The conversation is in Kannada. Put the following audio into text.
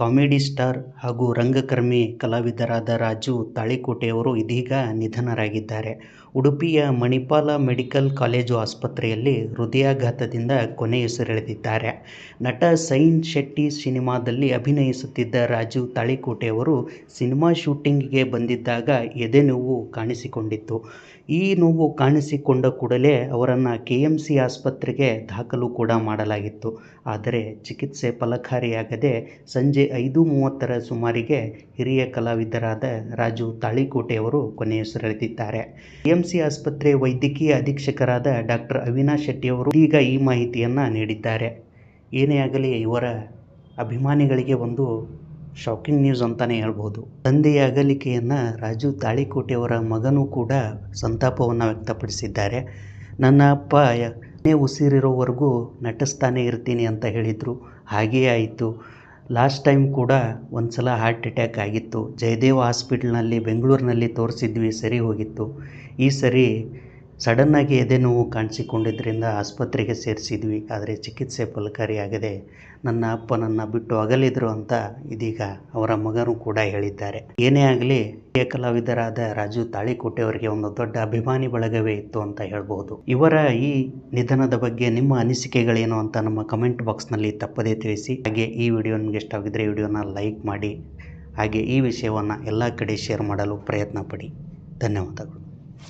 ಕಾಮಿಡಿ ಸ್ಟಾರ್ ಹಾಗೂ ರಂಗಕರ್ಮಿ ಕಲಾವಿದರಾದ ರಾಜು ತಾಳಿಕೋಟೆಯವರು ಇದೀಗ ನಿಧನರಾಗಿದ್ದಾರೆ. ಉಡುಪಿಯ ಮಣಿಪಾಲ ಮೆಡಿಕಲ್ ಕಾಲೇಜು ಆಸ್ಪತ್ರೆಯಲ್ಲಿ ಹೃದಯಾಘಾತದಿಂದ ಕೊನೆಯುಸಿರೆಳೆದಿದ್ದಾರೆ ನಟ ಸೈನ್ ಶೆಟ್ಟಿ ಸಿನಿಮಾದಲ್ಲಿ ಅಭಿನಯಿಸುತ್ತಿದ್ದ ರಾಜು ತಾಳಿಕೋಟೆಯವರು ಸಿನಿಮಾ ಶೂಟಿಂಗ್ಗೆ ಬಂದಿದ್ದಾಗ ಎದೆ ನೋವು ಕಾಣಿಸಿಕೊಂಡಿತ್ತು. ಈ ನೋವು ಕಾಣಿಸಿಕೊಂಡ ಕೂಡಲೇ ಅವರನ್ನು ಕೆ ಎಂ ಸಿ ಆಸ್ಪತ್ರೆಗೆ ದಾಖಲು ಕೂಡ ಮಾಡಲಾಗಿತ್ತು. ಆದರೆ ಚಿಕಿತ್ಸೆ ಫಲಕಾರಿಯಾಗದೆ ಸಂಜೆ ಐದು ಮೂವತ್ತರ ಸುಮಾರಿಗೆ ಹಿರಿಯ ಕಲಾವಿದರಾದ ರಾಜು ತಾಳಿಕೋಟೆಯವರು ಕೊನೆಯುಸಿರೆಳೆದಿದ್ದಾರೆ ಎಂಸಿ ಆಸ್ಪತ್ರೆ ವೈದ್ಯಕೀಯ ಅಧೀಕ್ಷಕರಾದ ಡಾಕ್ಟರ್ ಅವಿನಾಶ್ ಶೆಟ್ಟಿಯವರು ಈಗ ಈ ಮಾಹಿತಿಯನ್ನು ನೀಡಿದ್ದಾರೆ. ಏನೇ ಆಗಲಿ ಇವರ ಅಭಿಮಾನಿಗಳಿಗೆ ಒಂದು ಶಾಕಿಂಗ್ ನ್ಯೂಸ್ ಅಂತಲೇ ಹೇಳ್ಬೋದು. ತಂದೆಯ ಅಗಲಿಕೆಯನ್ನು ರಾಜು ತಾಳಿಕೋಟೆಯವರ ಮಗನೂ ಕೂಡ ಸಂತಾಪವನ್ನು ವ್ಯಕ್ತಪಡಿಸಿದ್ದಾರೆ. ನನ್ನ ಅಪ್ಪ ಉಸಿರಿರೋವರೆಗೂ ನಟಿಸ್ತಾನೆ ಇರ್ತೀನಿ ಅಂತ ಹೇಳಿದರು. ಹಾಗೆಯೇ ಆಯಿತು. ಲಾಸ್ಟ್ ಟೈಮ್ ಕೂಡ ಒಂದ್ಸಲ ಹಾರ್ಟ್ ಅಟ್ಯಾಕ್ ಆಗಿತ್ತು. ಜಯದೇವ ಹಾಸ್ಪಿಟ್ಲ್ನಲ್ಲಿ ಬೆಂಗಳೂರಿನಲ್ಲಿ ತೋರಿಸಿದ್ವಿ, ಸರಿ ಹೋಗಿತ್ತು. ಈ ಸರಿ ಸಡನ್ನಾಗಿ ಎದೆ ನೋವು ಕಾಣಿಸಿಕೊಂಡಿದ್ದರಿಂದ ಆಸ್ಪತ್ರೆಗೆ ಸೇರಿಸಿದ್ವಿ, ಆದರೆ ಚಿಕಿತ್ಸೆ ಫಲಕಾರಿಯಾಗದೆ ನನ್ನ ಅಪ್ಪ ನನ್ನ ಬಿಟ್ಟು ಅಗಲಿದ್ರು ಅಂತ ಇದೀಗ ಅವರ ಮಗನೂ ಕೂಡ ಹೇಳಿದ್ದಾರೆ. ಏನೇ ಆಗಲಿ ಹಿರಿಯ ಕಲಾವಿದರಾದ ರಾಜು ತಾಳಿಕೋಟೆಯವರಿಗೆ ಒಂದು ದೊಡ್ಡ ಅಭಿಮಾನಿ ಬಳಗವೇ ಇತ್ತು ಅಂತ ಹೇಳ್ಬೋದು. ಇವರ ಈ ನಿಧನದ ಬಗ್ಗೆ ನಿಮ್ಮ ಅನಿಸಿಕೆಗಳೇನು ಅಂತ ನಮ್ಮ ಕಮೆಂಟ್ ಬಾಕ್ಸ್ನಲ್ಲಿ ತಪ್ಪದೇ ತಿಳಿಸಿ. ಹಾಗೆ ಈ ವಿಡಿಯೋ ನಿಮಗೆ ಇಷ್ಟ ಆಗಿದ್ದರೆ ವಿಡಿಯೋನ ಲೈಕ್ ಮಾಡಿ. ಹಾಗೆ ಈ ವಿಷಯವನ್ನು ಎಲ್ಲ ಕಡೆ ಶೇರ್ ಮಾಡಲು ಪ್ರಯತ್ನ ಪಡಿ. ಧನ್ಯವಾದಗಳು.